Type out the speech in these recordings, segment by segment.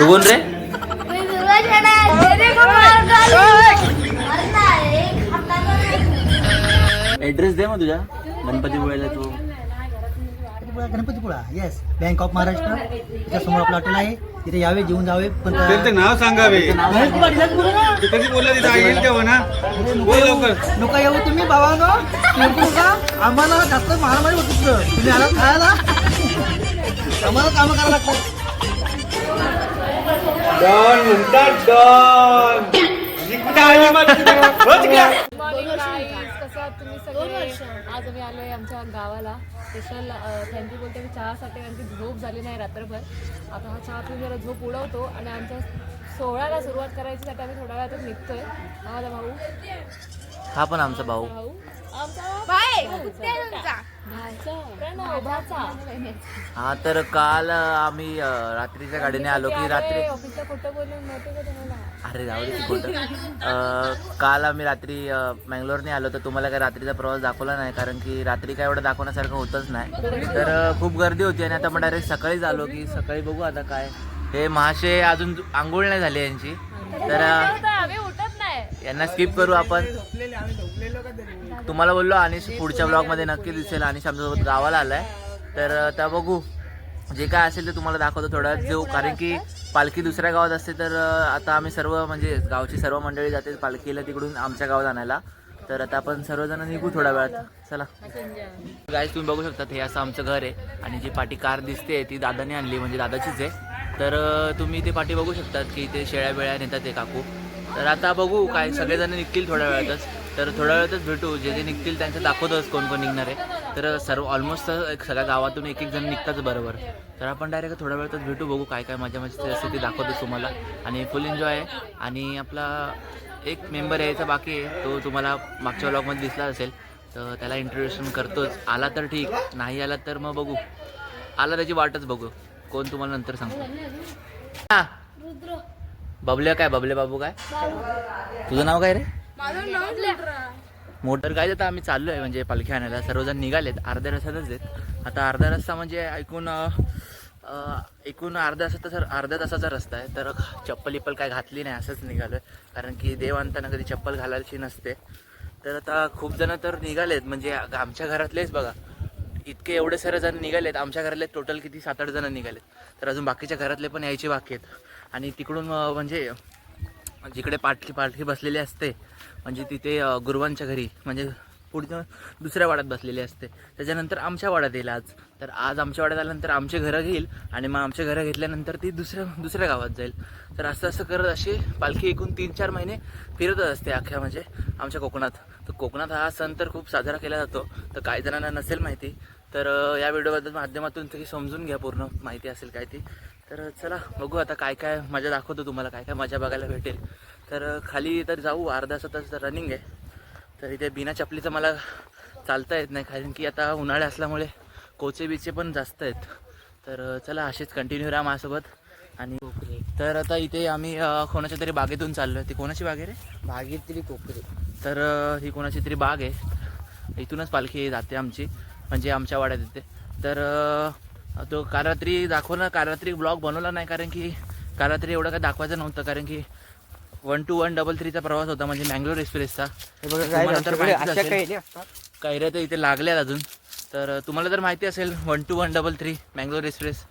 तू कोण रे है ऍड्रेस दे मग तुझ्या गणपती वेळेला तू Ganpatipule yes bank of Maharashtra त्याच्यासमोर आपलं हॉटेल आहे तिथे यावे जेवून जावे पण त्या- त्यांचं नाव सांगावे कधी बोलला तिथं आई येईल तेव्हा ना बोल. लवकर नको येऊ तुम्ही नका आम्हाला जास्त महामारी होत. तुम्ही आला खायला आम्हाला कामं करायला लागतात डॉन म्हणतात डॉन. जिंकता आली मग. हो कसं तुम्ही सगळे? आज आम्ही आलोय आमच्या गावाला. स्पेशल थँक्यू बोलते मी चहासाठी कारण की झोप झाली नाही रात्रभर. आता हा चहा पिऊन जरा झोप उडवतो आणि आमच्या सोहळ्याला सुरुवात करायची आम्ही थोड्या वेळातच निघतोय. हा माझा भाऊ. हा पण आमचा भाऊ. भाऊ. आमचा बाय भाचा हा तर काल आम्ही रात्रीच्या गाडीने आलो की रात्री अरे जाऊ दे खोटं. काल आम्ही रात्री मँगलोरने आलो तर तुम्हाला काय रात्रीचा प्रवास दाखवला नाही? कारण की रात्री काय एवढं दाखवण्यासारखं होतच नाही. तर खूप गर्दी होती आणि आता मग डायरेक्ट सकाळीच आलो की सकाळी बघू आता काय. हे महाशे अजून आंघोळ नाही झाली यांची. तर यांना स्किप करू आपण. तुम्हाला बोललो आणि पुढच्या ब्लॉगमध्ये नक्की दिसेल. आणि आमच्यासोबत गावाला आलाय. तर आता बघू. जे काय असेल ते तुम्हाला दाखवतो थोडा जो कारण की पालखी दुसऱ्या गावात असते तर आता आम्ही सर्व म्हणजे गावची सर्व मंडळी जाते पालखीला तिकडून आमच्या गावात आणायला. तर आता आपण सर्वजण निघू थोड्या वेळात. चला. गाईज तुम्ही बघू शकता हे असं आमचं घर आहे. आणि जी पाठी कार दिसते ती दादाने आणली म्हणजे दादाचीच आहे. तर तुम्ही ते पाठी बघू शकतात की ते शेळ्या बेळ्या नेतात ते काकू. तर आता बघू काय सगळेजण निघतील थोड्या वेळातच. तर थोड्या वेळातच भेटू. जे जे निघतील त्यांचं दाखवतोच कोण कोण निघणार आहे. तर सर्व ऑलमोस्ट सगळ्या गावातून एक एक जण निघताच बरोबर. तर आपण डायरेक्ट थोड्या वेळातच भेटू बघू काय काय मजा मस्ती असते ती दाखवतोच तुम्हाला. आणि फुल एन्जॉय आहे. आणि आपला एक मेंबर यायचा बाकी आहे तो तुम्हाला मागच्या व्लॉगमध्ये दिसला असेल. तर त्याला इंट्रोडक्शन करतोच. आला तर ठीक नाही आला तर मग बघू. आला त्याची वाटच बघू. कोण तुम्हाला नंतर सांगतो. हा. बबले काय बबले बाबू काय? तुझं नाव काय रे? मोटर काय आता आम्ही चाललो आहे म्हणजे पालखी आणायला. सर्वजण निघालेत. अर्ध्या रस्त्यातच आहेत. आता अर्धा रस्ता म्हणजे ऐकून एकूण अर्ध्या तासाचा तर अर्ध्या तासाचा रस्ता आहे. तर चप्पल इप्पल काय घातली नाही असंच निघालो आहे कारण की देव आणताना कधी चप्पल घालायची नसते. तर आता खूप जण तर निघालेत. म्हणजे आमच्या घरातलेच बघा इतके एवढे सारे जण निघालेत. आमच्या घरातले टोटल किती? सात आठ जण निघालेत. तर अजून बाकीच्या घरातले पण यायचे बाकी आहेत. आणि तिकडून म्हणजे जिकडे पाटली पालखी बसलेली असते म्हणजे तिथे गुरुवांच्या घरी म्हणजे पुढच्या दुसऱ्या वाड्यात बसलेली असते. त्याच्यानंतर आमच्या वाड्यात येईल आज. तर आज आमच्या वाड्यात आल्यानंतर आमचे घरं घेईल आणि मग आमच्या घरं घेतल्यानंतर ती दुसऱ्या दुसऱ्या गावात जाईल. तर असं असं करत अशी पालखी एकूण तीन चार महिने फिरतच असते अख्ख्या म्हणजे आमच्या कोकणात. तर कोकणात हा सण तर खूप साजरा केला जातो. तर काही जणांना नसेल माहिती तर या व्हिडिओबद्दल माध्यमातून तरी समजून घ्या पूर्ण माहिती असेल काय ती. तर चला बघू आता काय काय मजा दाखवतो तुम्हाला काय काय मजा बघायला भेटेल. तर खाली तर जाऊ अर्धा तास रनिंग आहे. तर इथे बिना चपलीचं मला चालता येत नाही कारण की आता उन्हाळे असल्यामुळे कोचे बिचे पण जास्त आहेत. तर चला असेच कंटिन्यू राहा माझ्यासोबत. आणि तर आता इथे आम्ही कोणाच्या तरी बागेतून चाललो आहे ती कोणाची बाग आहे रे? भागीतली कोकरी तर ही कोणाची तरी बाग आहे. इथूनच पालखी जाते आमची. म्हणजे आमच्या वाड्यात येते. तर तो काल रात्री दाखवला काल रात्री ब्लॉग बनवला नाही कारण की काल रात्री एवढं काय दाखवायचं नव्हतं कारण की वन टू वन डबल थ्रीचा प्रवास होता म्हणजे मँगलोर एक्सप्रेसचा. कैऱ्या तर इथे लागल्यात अजून. तर तुम्हाला जर माहिती असेल one two one double three Mangalore express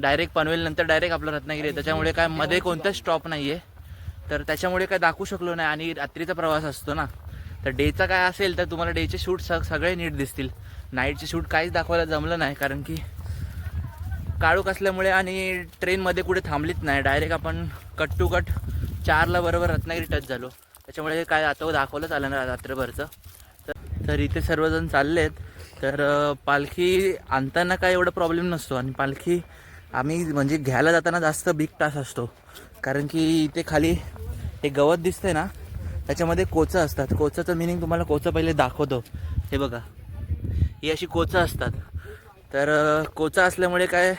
direct Panvel नंतर डायरेक्ट आपलं रत्नागिरी आहे. त्याच्यामुळे काय मध्ये कोणताच स्टॉप नाही आहे तर त्याच्यामुळे काय दाखवू शकलो नाही आणि रात्रीचा प्रवास असतो ना. तर डेचा काय असेल तर तुम्हाला डेचे शूट स सगळे नीट दिसतील. नाईटचे शूट काहीच दाखवायला जमलं नाही कारण की काळोख असल्यामुळे आणि ट्रेनमध्ये कुठे थांबलीच नाही. डायरेक्ट आपण कट टू कट चारला बरोबर रत्नागिरी टच झालो. त्याच्यामुळे काय आता दाखवलंच आलं ना रात्रभरचं. तर तर इथे सर्वजण चाललेत. तर पालखी आणताना काय एवढा प्रॉब्लेम नसतो आणि पालखी आम्ही म्हणजे घ्यायला जाताना जास्त बिग टास असतो. कारण की इथे खाली हे गवत दिसतंय ना त्याच्यामध्ये कोचं असतात. कोचाचं मिनिंग तुम्हाला कोचं पहिले दाखवतो. हे बघा. ही अशी कोचं असतात. तर कोचा असल्यामुळे काय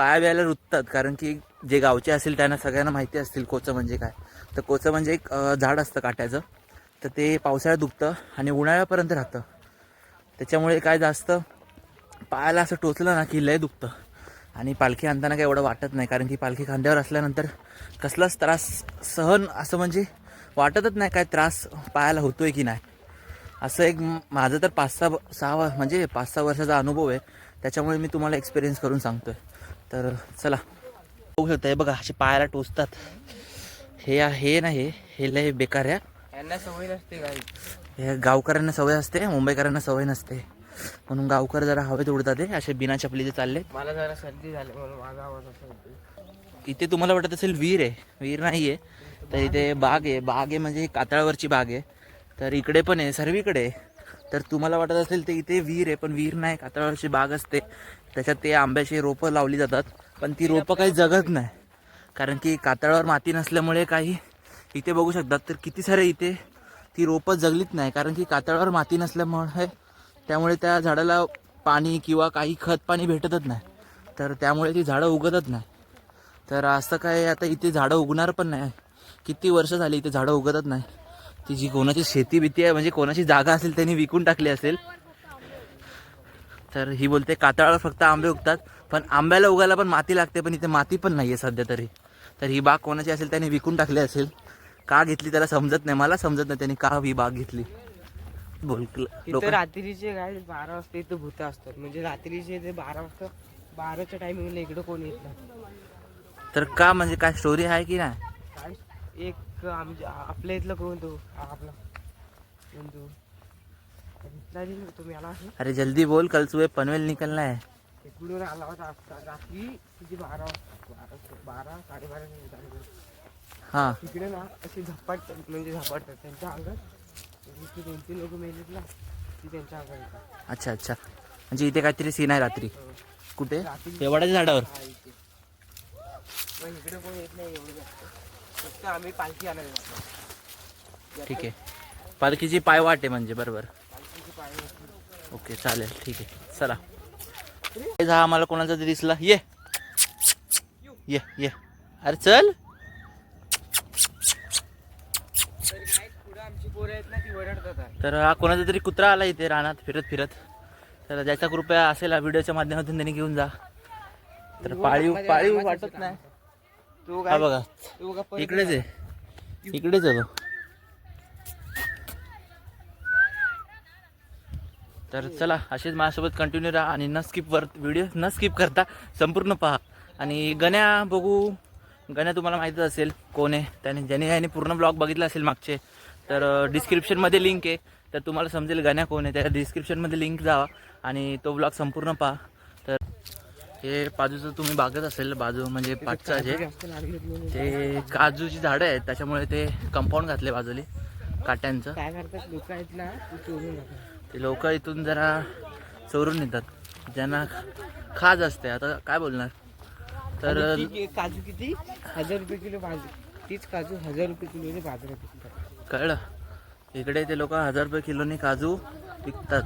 पाया बियाला रुततात कारण की जे गावचे असतील त्यांना सगळ्यांना माहिती असतील कोचं म्हणजे काय. तर कोचं म्हणजे एक झाड असतं काट्याचं. तर ते पावसाळ्यात दुखतं आणि उन्हाळ्यापर्यंत राहतं. त्याच्यामुळे काय जास्त पायाला असं टोचलं ना की लय दुखतं. आणि पालखी आणताना काही एवढं वाटत नाही कारण की पालखी खांद्यावर असल्यानंतर कसलाच त्रास सहन असं म्हणजे वाटतच नाही काय त्रास पायाला होतो आहे की नाही. असं एक माझं तर पाच सहा सहा म्हणजे पाच सहा वर्षाचा अनुभव आहे. त्याच्यामुळे मी तुम्हाला एक्सपिरियन्स करून सांगतो आहे तर चला. बघू शकता हे बघा असे पायाला टोचतात. हे हे नाही हे लय बेकार आहे. यांना सवय नसते हे गावकऱ्यांना सवय असते मुंबईकरांना सवय नसते. म्हणून गावकर जरा हवेत उडतात ते असे बिना चपलीचे चालले मला जरा सर्दी झाली म्हणून माझा आवाज असा होतो इथे तुम्हाला वाटत असेल विहीर आहे. विहीर नाही आहे तर इथे बाग आहे. बाग आहे म्हणजे कातळावरची बाग आहे. तर इकडे पण आहे सर्वीकडे आहे. तर तुम्हाला वाटत असेल ते इथे विहीर आहे पण विहीर नाही कातळावरची बाग असते. त्याच्यात ते आंब्याची रोपं लावली जातात पण ती रोपं काही जगत नाही. कारण की कातळावर माती नसल्यामुळे काही इथे बघू शकतात तर किती सारे इथे ती रोपं जगलीच नाही. कारण की कातळावर माती नसल्यामुळे त्यामुळे त्या झाडाला पाणी किंवा काही खत पाणी भेटतच नाही. तर त्यामुळे ती झाडं उगतच नाही. तर असं काय आता इथे झाडं उगणार पण नाही. किती वर्ष झाली इथे झाडं उगतच नाही. ती जी कोणाची शेती बिती आहे म्हणजे कोणाची जागा असेल त्यांनी विकून टाकली असेल तर ही बोलते कातळावर फक्त आंबे उगतात पण आंब्याला उगायला पण माती लागते पण इथे माती पण नाही आहे सध्या तरी. तर ही बाग कोणाची असेल त्याने विकून टाकली असेल. का घेतली त्याला समजत नाही मला समजत नाही त्यांनी का ही बाग घेतली. बोल रात्रीचे काय बारा वाजता इथं भूत असतात. म्हणजे रात्रीचे ते बारा वाजता बाराच्या टायमिंगला इकडं कोण येत नाही. तर का म्हणजे काय स्टोरी आहे की नाही? एक आमच्या आपल्या इथलं कोण तो? आपला. कोण तो दिसला नाही ना तुम्ही आला असेल अरे जल्दी बोल कल सुबह पनवेल निकलना है. हां। तिकडे ना असे झपाट म्हणजे झपाटतात त्यांच्या अंगात दोन तीन लोक मेलेत ना ती त्यांच्या अंगात येतात. अच्छा अच्छा। म्हणजे इथे काहीतरी सीन आहे रात्री. कुठे? रात्री एवढ्याच्या झाडावर. हा इथे. मग इकडे कोण येत नाही एवढं जास्त. फक्त आम्ही पालखी आणायला जातो. ठीक आहे. पालखीची पायवाट आहे म्हणजे बरोबर. ओके चालेल ठीक आहे. चला. हे हा आम्हाला कोणाचा तरी दिसला. ये. ये ये. अरे चल. तर हा कोणाचा तरी कुत्रा आला इथे रानात फिरत फिरत. तर ज्याचा कृपया असेल हा व्हिडिओच्या माध्यमातून त्यांनी घेऊन जा. तर पाळीव पाळीव वाटत नाही. हा बघा. इकडेच आहे. इकडेच आहे तो. तर चला असेच माझ्यासोबत कंटिन्यू राहा आणि न स्किप वर व्हिडिओ न स्किप करता संपूर्ण पहा. आणि गण्या बघू. गण्या तुम्हाला माहीतच असेल कोण आहे? त्याने ज्याने याने पूर्ण ब्लॉग बघितला असेल मागचे. तर डिस्क्रिप्शनमध्ये लिंक आहे. तर तुम्हाला समजेल गण्या कोण आहे? त्या डिस्क्रिप्शनमध्ये लिंक जावा आणि तो ब्लॉग संपूर्ण पहा. तर हे बाजूचं तुम्ही बागत असेल बाजू म्हणजे पाठचं जे ते काजूची झाडं आहेत त्याच्यामुळे ते कंपाऊंड घातले बाजूली. काट्यांचं. ती लोक इथून जरा चोरून नेतात. ज्यांना खाज असते. आता काय बोलणार? तर काजू किती? हजार रुपये किलो भाजी तीच काजू हजार रुपये किलो बाजारात विकतात. कळलं? इकडे ते लोक हजार रुपये किलोनी काजू विकतात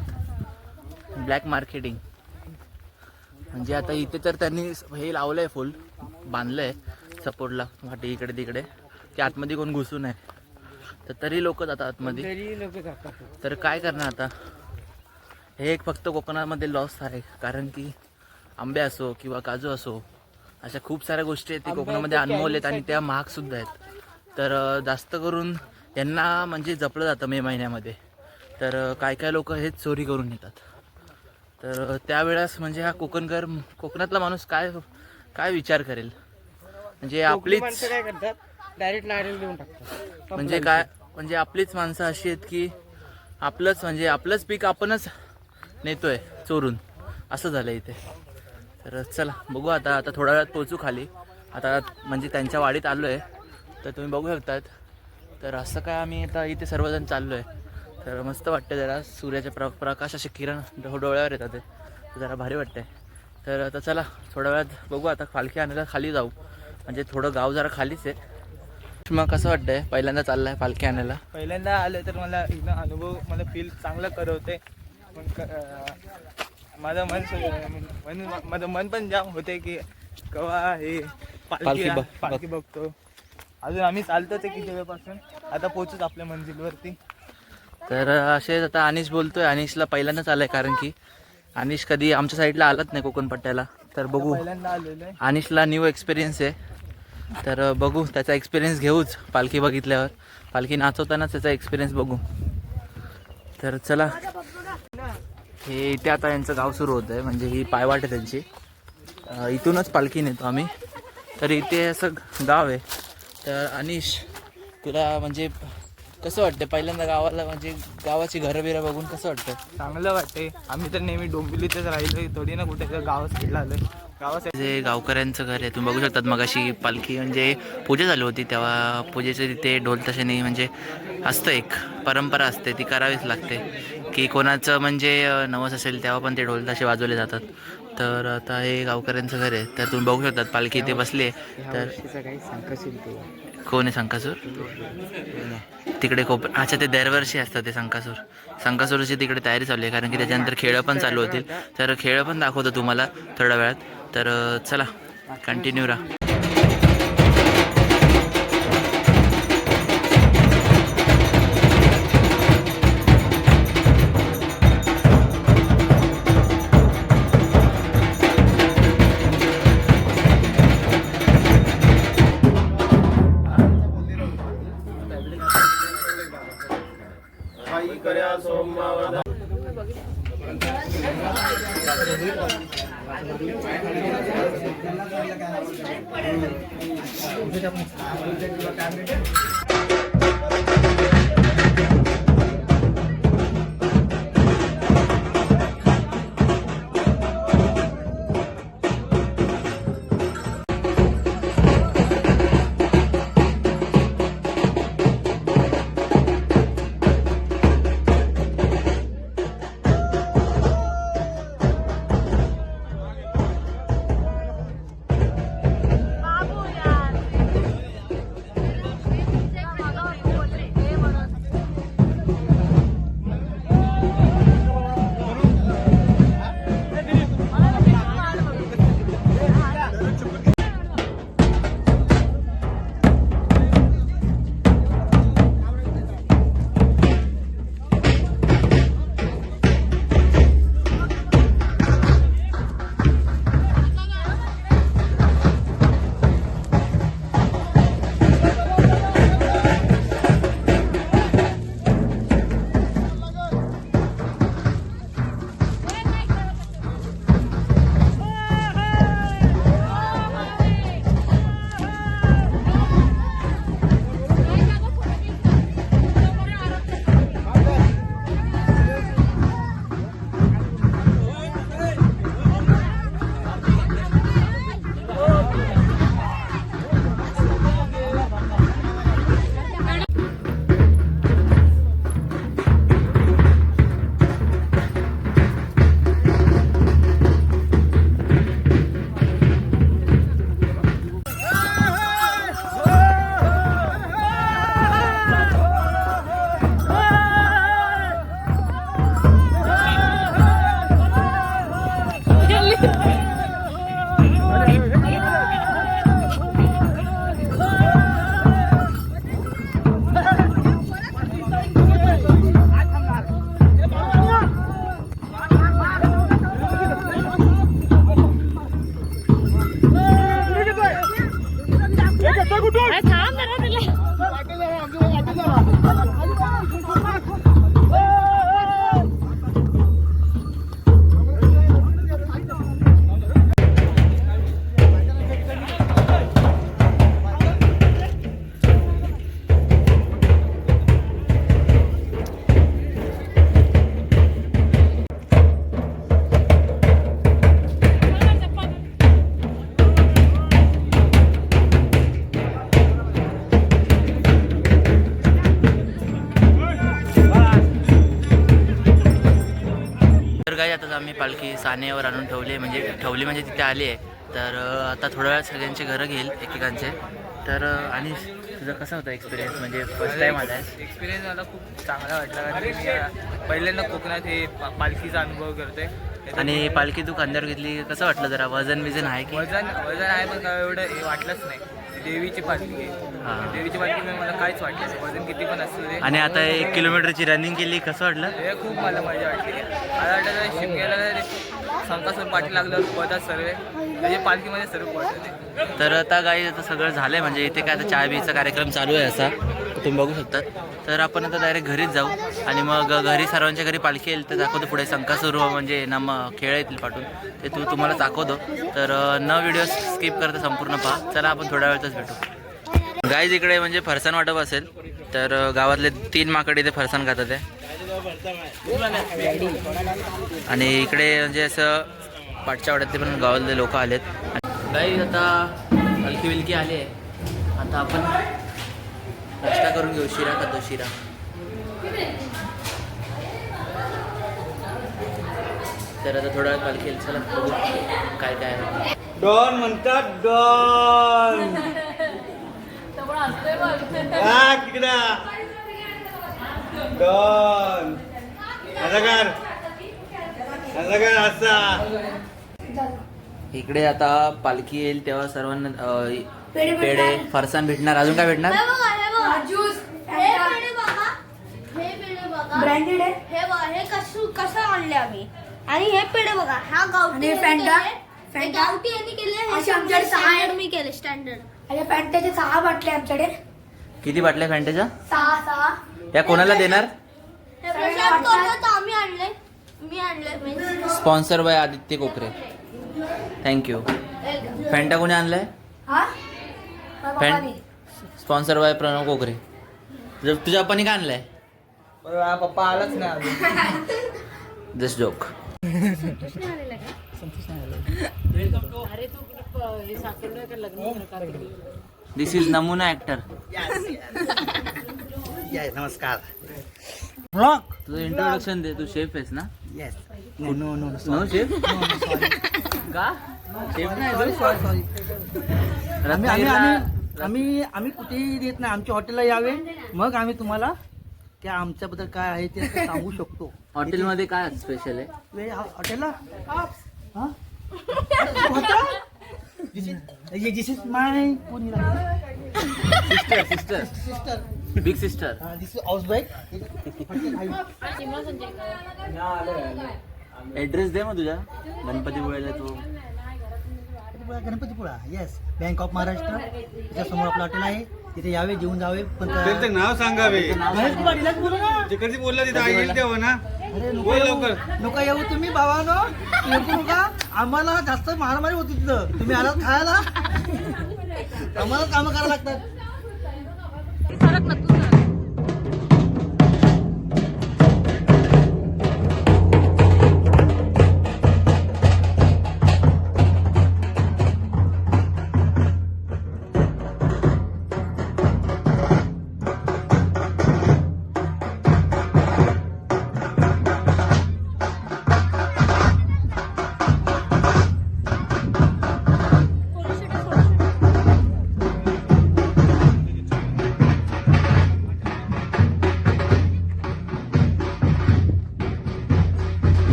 ब्लॅक मार्केटिंग म्हणजे आता इथे तर त्यांनी हे लावलंय फुल बांधलंय सपोर्टला वाटे इकडे तिकडे. की आतमध्ये कोण घुसू नये तर तरी लोक जातात आतमध्ये. तरी लोक जातात. तर काय करणार आता? हे एक फक्त कोकणामध्ये लॉस आहे. कारण की आंबे असो किंवा काजू असो अशा खूप साऱ्या गोष्टी आहेत ते कोकणामध्ये अनमोल आहेत आणि त्या महाग सुद्धा आहेत. तर जास्त करून यांना म्हणजे जपलं जातं मे महिन्यामध्ये. तर काय काय लोक हेच चोरी करून येतात तर त्यावेळेस म्हणजे हा कोकणकर कोकणातला माणूस काय काय विचार करेल? म्हणजे आपली आपलीच काय करतात? डायरेक्ट नारळ देऊन टाकतात. म्हणजे काय म्हणजे आपलीच माणसं अशी आहेत की आपलंच म्हणजे आपलंच पीक आपणच नेतोय चोरून. असं झालं इथे. तर चला बघू आता आता थोड्या वेळात पोचू खाली. आता म्हणजे त्यांच्या वाडीत आलो आहे तर तुम्ही बघू शकतात. तर असं काय आम्ही आता इथे सर्वजण चाललो आहे तर मस्त वाटतं जरा सूर्याच्या प्र प्रकाश असे किरण डोळ्यावर येतात ते. जरा भारी वाटतंय. तर आता चला थोड्या वेळात बघू आता पालखी आणायला खाली जाऊ. म्हणजे थोडं गाव जरा खालीच आहे. मग कसं वाटतंय? पहिल्यांदा चाललाय पालखी आणायला. पहिल्यांदा आलं तर मला एकदम अनुभव मला फील चांगलं करवते पण माझं मन माझं मन पण जाम होते की कवा हे पालखी पालखी बघ- पालखी बघतो. अजून आम्ही चालतो ते किती वेळपासून? आता पोहोचूच आपल्या मंजिलवरती. तर असेच आता अनिश बोलतोय. अनिशला पहिल्यांदाच आलाय कारण की अनिश कधी आमच्या साईडला आलाच नाही कोकण पट्ट्याला. तर बघू. अनिशला न्यू एक्सपिरियन्स आहे. तर बघू. त्याचा एक्सपिरियन्स घेऊच पालखी बघितल्यावर. पालखी नाचवतानाच त्याचा एक्सपिरियन्स बघू. तर चला. हे इथे आता यांचं गाव सुरू होतं आहे म्हणजे ही पायवाट आहे त्यांची. इथूनच पालखी नेतो आम्ही. तर इथे असं गाव आहे. तर अनिश तुला म्हणजे कसं वाटतं पहिल्यांदा गावाला म्हणजे गावाची घरं बिरं बघून कसं वाटतं चांगलं वाटते आम्ही तर नेहमी डोंबिवलीतच राहिलोय. थोडी ना कुठे गावात साईडला आलोय. गावात जे गावकऱ्यांचं घर आहे तुम्ही बघू शकतात मग अशी पालखी म्हणजे पूजा चालू होती. तेव्हा पूजेचे तिथे ढोल तशाने म्हणजे असतं एक परंपरा असते ती करावीच लागते. की कोणाचं म्हणजे नवस असेल तेव्हा पण ते ढोल तसे वाजवले जातात. तर आता हे गावकऱ्यांचं घर आहे तर तुम्ही बघू शकतात पालखी इथे बसली तर कोण आहे संकासूर? तिकडे कोप अच्छा ते दरवर्षी असतं ते संकासूर. संकासूरची तिकडे तयारी चालू आहे कारण की त्याच्यानंतर खेळ पण चालू होतील. तर खेळ पण दाखवतो तुम्हाला थोड्या वेळात. तर चला कंटिन्यू राहा. तर काय आता आम्ही पालखी सानेवर आणून ठेवली म्हणजे ठेवली म्हणजे तिथे आली आहे. तर आता थोड्या वेळात सगळ्यांची घरं घेईल एकेकांचे. तर आणि तुझा कसा होता एक्सपिरियन्स म्हणजे फर्स्ट टाईम आला आहे एक्सपिरियन्स मला खूप चांगला वाटला. कारण पहिल्यांदा कोकणात हे पालखीचा अनुभव त्याच्यात आणि पालखी तू खांद्यावर घेतली. कसं वाटलं जरा? वजन विजन आहे की? वजन वजन आहे पण एवढं हे वाटलंच नाही. देवीची पालखी हा. आहे देवीची पालखी मला काहीच वाटलं नाही. वजन किती पण असू दे. आणि आता एक किलोमीटरची रनिंग केली कसं वाटलं? हे खूप मला मजा वाटली. मला वाटतं शिमग्याला संकासन पाठी लागल्यावर पळतात सर्व म्हणजे पालखीमध्ये सर्व पळतात तर आता गाई आता सगळं झालंय. म्हणजे इथे काय आता चहा बीचा कार्यक्रम चालू आहे असा. तुम्ही बघू शकतात. तर आपण आता डायरेक्ट घरीच जाऊ. आणि मग घरी सर्वांच्या घरी पालखी येईल तर दाखवतो पुढे. संकासुर म्हणजे नम खेळ येतील पाठून ते तू तुम्हाला दाखवतो. तर न व्हिडिओ स्किप करता संपूर्ण पहा. चला आपण थोड्या वेळातच भेटू. गाईज इकडे म्हणजे फरसाण वाटप असेल. तर गावातले तीन माकडे इथे फरसाण खातात आहे आणि इकडे म्हणजे असं पाठच्या वाड्यातले पण गावातले लोक आलेत. गाई आता हलकी विलकी आली आहे. आता आपण नाश्ता करून घेऊ शिरा खातो शिरा. तर आता थोडा पालखी येईल. चला बघू काय काय आहे. डॉन म्हणतात डॉन. डॉन. असा कर. असा कर असा. इकडे आता पालखी येईल तेव्हा सर्वांना पेढे पेढे फरसाण भेटणार. अजून काय भेटणार? हे हे ज्यूस. हे हे ब्रँडेड आहे? हे बघा हे कसं कसं आणले आम्ही? आणि हे पेढे बघा हा गावठी यांनी फॅन्टा? केले. हे गावठी यांनी केले हे असे आमच्याकडे सहा आहेत. मी केले स्टँडर्ड आणि फॅन्टाचे सहा बाटले आमच्याकडे. किती बाटल्या फॅन्टेच्या सहा सहा. त्या कोणाला देणार? हे आम्ही आणले. मी आणले स्पॉन्सर बाय आदित्य कोकरे. थँक्यू फॅन्टा कोणी आणलाय? हा? पप्पानी. स्पॉन्सर बाय प्रणव कोकरे. तुझ्या तुझ्या पप्पानी काय आणलाय? पप्पा आलाच नाही जस्ट जोक अरे तू हे का लग्न का? दिस इज नमुना ऍक्टर नमस्कार. ब्लॉक तुझं इंट्रोडक्शन दे तू शेफ आहेस ना? Yes no no no no chef का? शेफ नाही तू? आम्ही आम्ही कुठेही देत नाही. आमच्या हॉटेलला यावे. मग आम्ही तुम्हाला त्या आमच्याबद्दल काय आहे ते सांगू शकतो. हॉटेलमध्ये काय स्पेशल आहे? वे हॉ- हॉटेलला हा? This is my sister sister sister big sister this is house का? ऍड्रेस दे मग तुझ्या गणपतीपुळ्याला तू. Ganpatipule yes bank of Maharashtra त्याच्यासमोर आपलं हॉटेल आहे तिथे यावे जेवून जावे पण त्यांचं नाव सांगावे. महेश पाटीलच बोलू ना. जे कधी बोलला तिथे येईल तेव्हा ना. अरे नको बोल येऊ. लवकर. नको येऊ तुम्ही भावानो येऊ नका. आम्हाला जास्त मारामारी होती तिथं. तुम्ही आलात खायला? आम्हाला कामं करायला लागतात.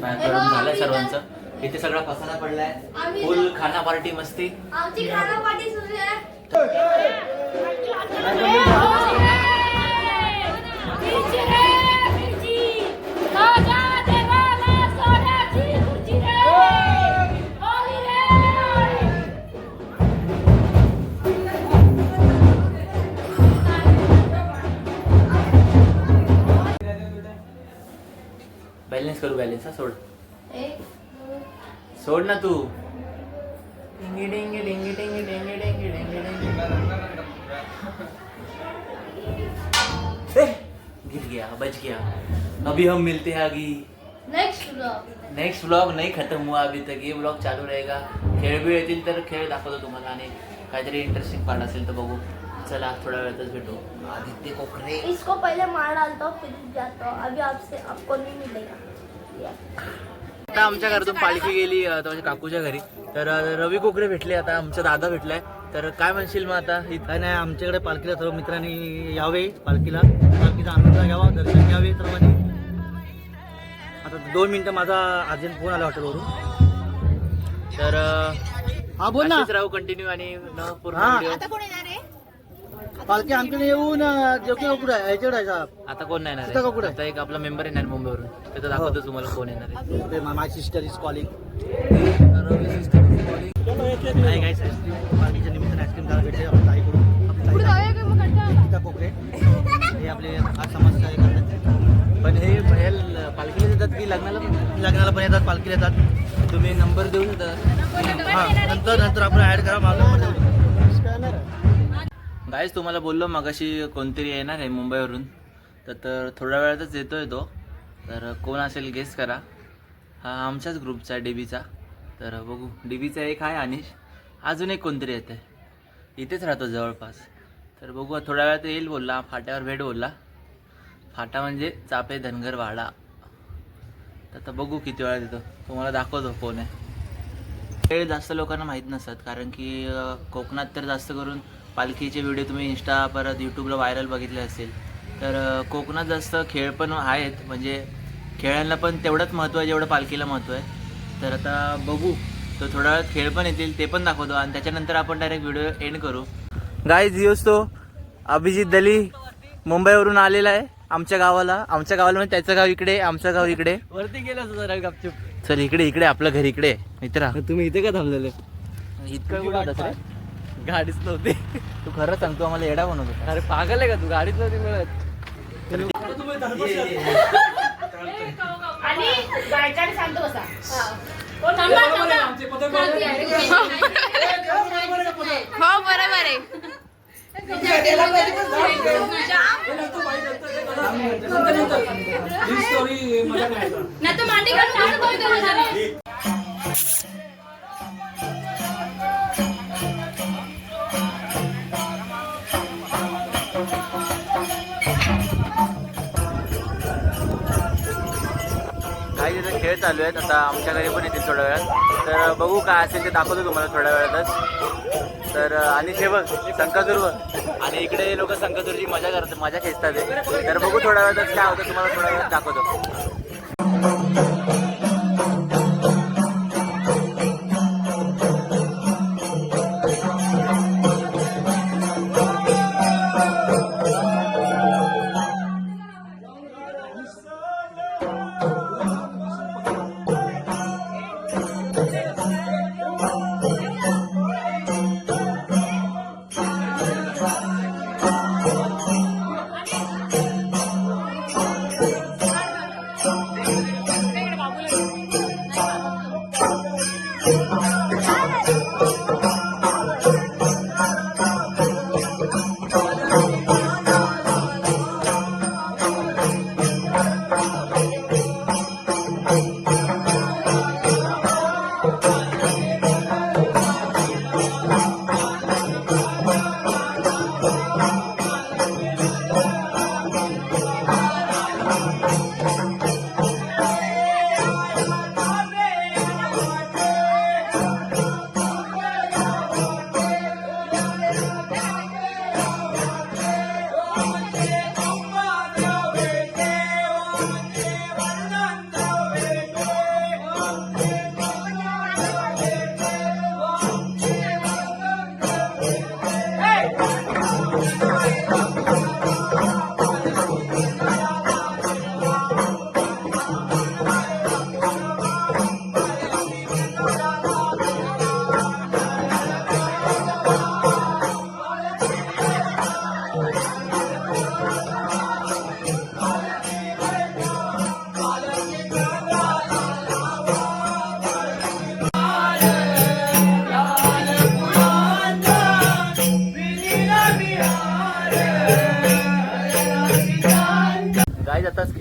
पडून झालंय सर्वांचं. इथे सगळा पसारा पडलाय. फुल खाना पार्टी मस्ती. बॅलेन्स करू बॅलेन्स हा सोड। सोड ना तू। डिंगी डिंगी डिंगी डिंगी डिंगी डिंगी डिंगी डिंगी। गिर गया बच गया। अभी हम मिलते हैं आगे। नेक्स्ट ब्लॉग नेक्स्ट ब्लॉग नाही खतम हुआ अभी तक ये ब्लॉग चालू रहेगा। खेळ बी येतील तर खेळ दाखवतो तुम्हाला आणि काहीतरी इंटरेस्टिंग पार्ट असेल तर बघू। चला थोड्या वेळातच भेटू. आदित्य कोकरे. इसको पहले मार डालता हूँ फिर जाता हूँ. अभी आपसे आपको नहीं मिलेगा. आता आमच्या घरातून पालखी गेली अं, माझ्या काकूच्या घरी. तर अं, रवी कोकरे भेटले आता आमचा दादा भेटलाय. तर काय म्हणशील मग आता? इथं काय नाही आमच्याकडे पालखीला सर्व मित्रांनी यावे पालखीला. पालखीचा आनंद घ्यावा दर्शन घ्यावे सर्वांनी. आता दोन मिनिटं माझा अर्जंट फोन आला हॉटेलवरून. तर अं, हा बोल ना. असेच राहू कंटिन्यू आणि न पूर्ण हा. पालखी आमच्याकडे येऊन जोके कुठे आहे? याच्याकडे आहे साहेब. आता कोण नाही येणार आहे? कुठे? आता एक आपला मेंबर येणार मुंबईवरून. त्याचं दाखवतो तुम्हाला कोण येणार आहे. My sister is calling. नाही काय पालखीच्या निमित्ताने आईस्क्रीम खायला भेटते आपल्या ताईकडून. आपली ताई निकिता कोकरे हे आपले आज समाज कार्य करतात पण हे ल- पालखीला देतात की लग्नाला पण? लग्नाला पण येतात पालखीला येतात. तुम्ही नंबर देऊ शकता हा नंतर नंतर आपण ऍड करा मागं गाईज तुम्हाला बोललो मगाशी कोणतरी येणार आहे मुंबईवरून. तर तर थोड्या वेळातच येतो आहे तो. तर कोण असेल गेस करा. हा आमच्याच ग्रुपचा आहे डीबीचा. तर बघू डीबीचा एक आहे अनिश. अजून एक कोणतरी येते इथेच राहतो जवळपास. तर बघू थोड्या वेळात येईल बोलला. फाट्यावर भेट बोलला. फाटा म्हणजे चापे धनगर वाडा. तर आता बघू किती वेळात येतो. तुम्हाला दाखवतो कोण आहे. खेळ जास्त लोकांना माहीत नसतात कारण की कोकणात तर जास्त करून पालखीचे व्हिडिओ तुम्ही इंस्टा परत यूट्यूबला व्हायरल बघितले असेल तर कोकणात जास्त खेळ पण आहेत. म्हणजे खेळांना पण तेवढंच महत्त्व आहे जेवढं पालखीला महत्त्व आहे. तर आता बघू तो थोड्या वेळात खेळ पण येतील ते पण दाखवतो. आणि त्याच्यानंतर आपण डायरेक्ट व्हिडिओ एंड करू. गाईज दिवस तो अभिजित दली मुंबईवरून आलेला आहे आमच्या गावाला. आमच्या गावाला म्हणजे त्याचं गाव इकडे आमचं गाव इकडे. वरती गेलं जरा गपचूप. चल इकडे इकडे आपलं घर इकडे. मित्रा. तुम्ही इथे का थांबलेले? इतकं गाडीच नव्हती. तू खरं सांगतो आम्हाला येडा बनवत होता. अरे पागल आहे का तू? गाडीच नव्हती मिळत. आणि बायकाने शांत बसा. हो. बरोबर आहे नाही तर मांडी खेळ चालू आहेत. आता आमच्या घरी पण येतील थोड्या वेळात. तर बघू काय असेल ते दाखवतो तुम्हाला थोड्या वेळातच. तर आणि हे बघ संकादुर्व आणि इकडे लोक संकाजूरची मजा करतात मजा खेचतात तर बघू थोड्या वेळातच काय होतं तुम्हाला थोड्या वेळात दाखवतो.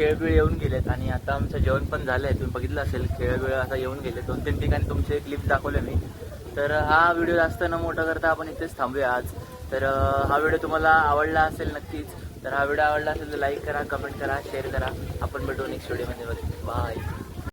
खेळ बिळ येऊन गेलेत आणि आता आमचं जेवण पण झालंय. तुम्ही बघितलं असेल खेळ बिळ आता येऊन गेले दोन तीन ठिकाणी तुमचे क्लिप दाखवले मी. तर हा व्हिडिओ जास्त न मोठा करता आपण इथेच थांबूया आज. तर हा व्हिडिओ तुम्हाला आवडला असेल नक्कीच तर हा व्हिडिओ आवडला असेल तर लाईक करा कमेंट करा शेअर करा. आपण भेटू नेक्स्ट व्हिडिओमध्ये बाय